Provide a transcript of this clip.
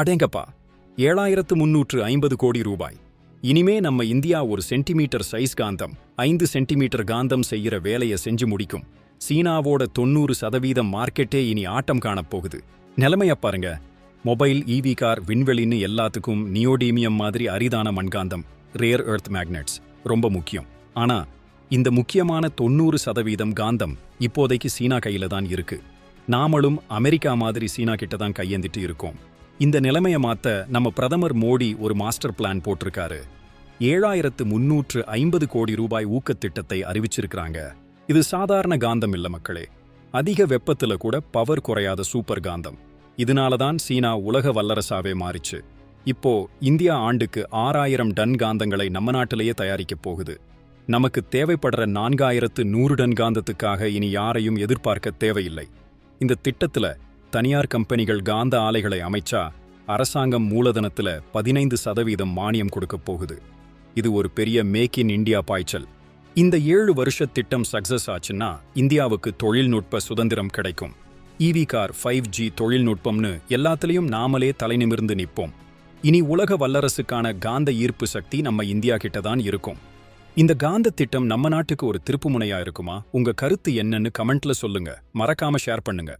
அடேங்கப்பா ஏழாயிரத்து முன்னூற்று ஐம்பது கோடி ரூபாய். இனிமே நம்ம இந்தியா ஒரு சென்டிமீட்டர் சைஸ் காந்தம் ஐந்து சென்டிமீட்டர் காந்தம் செய்யற வேலையை செஞ்சு முடிக்கும். சீனாவோட தொண்ணூறு சதவீதம் மார்க்கெட்டே இனி ஆட்டம் காணப் போகுது. பாருங்க. மொபைல் ஈவி கார் விண்வெளின்னு எல்லாத்துக்கும் நியோடீமியம் மாதிரி அரிதான மண்காந்தம் ரேர் எர்த் மேக்னெட்ஸ் ரொம்ப முக்கியம். ஆனா இந்த முக்கியமான தொண்ணூறு சதவீதம் காந்தம் இப்போதைக்கு சீனா கையில தான் இருக்கு. நாமளும் அமெரிக்கா மாதிரி சீனா கிட்ட தான் கையேந்திட்டு இருக்கோம். இந்த நிலைமையை மாத்த நம்ம பிரதமர் மோடி ஒரு மாஸ்டர் பிளான் போட்டிருக்காரு. ஏழாயிரத்து முன்னூற்று ஐம்பது கோடி ரூபாய் ஊக்கத்திட்டத்தை அறிவிச்சிருக்கிறாங்க. இது சாதாரண காந்தம் இல்ல மக்களே. அதிக வெப்பத்துல கூட பவர் குறையாத சூப்பர் காந்தம். இதனால தான் சீனா உலக வல்லரசாவே மாறிச்சு. இப்போ இந்தியா ஆண்டுக்கு ஆறாயிரம் டன் காந்தங்களை நம்ம நாட்டிலேயே தயாரிக்கப் போகுது. நமக்கு தேவைப்படுற நான்காயிரத்து நூறு டன் காந்தத்துக்காக இனி யாரையும் எதிர்பார்க்க தேவையில்லை. இந்த திட்டத்துல தனியார் கம்பெனிகள் காந்த ஆலைகளை அமைச்சா அரசாங்கம் மூலதனத்துல பதினைந்து சதவீதம் மானியம் கொடுக்கப் போகுது. இது ஒரு பெரிய மேக் இன் இந்தியா பாய்ச்சல். இந்த ஏழு வருஷ திட்டம் சக்சஸ் ஆச்சுன்னா இந்தியாவுக்கு தொழில்நுட்ப சுதந்திரம் கிடைக்கும். ஈவி கார் ஃபைவ் ஜி தொழில்நுட்பம்னு எல்லாத்துலயும் நாமளே தலைநிமிர்ந்து நிப்போம். இனி உலக வல்லரசுக்கான காந்த ஈர்ப்பு சக்தி நம்ம இந்தியா கிட்ட தான் இருக்கும். இந்த காந்த திட்டம் நம்ம நாட்டுக்கு ஒரு திருப்புமுனையா இருக்குமா? உங்க கருத்து என்னன்னு கமெண்ட்ல சொல்லுங்க. மறக்காம ஷேர் பண்ணுங்க.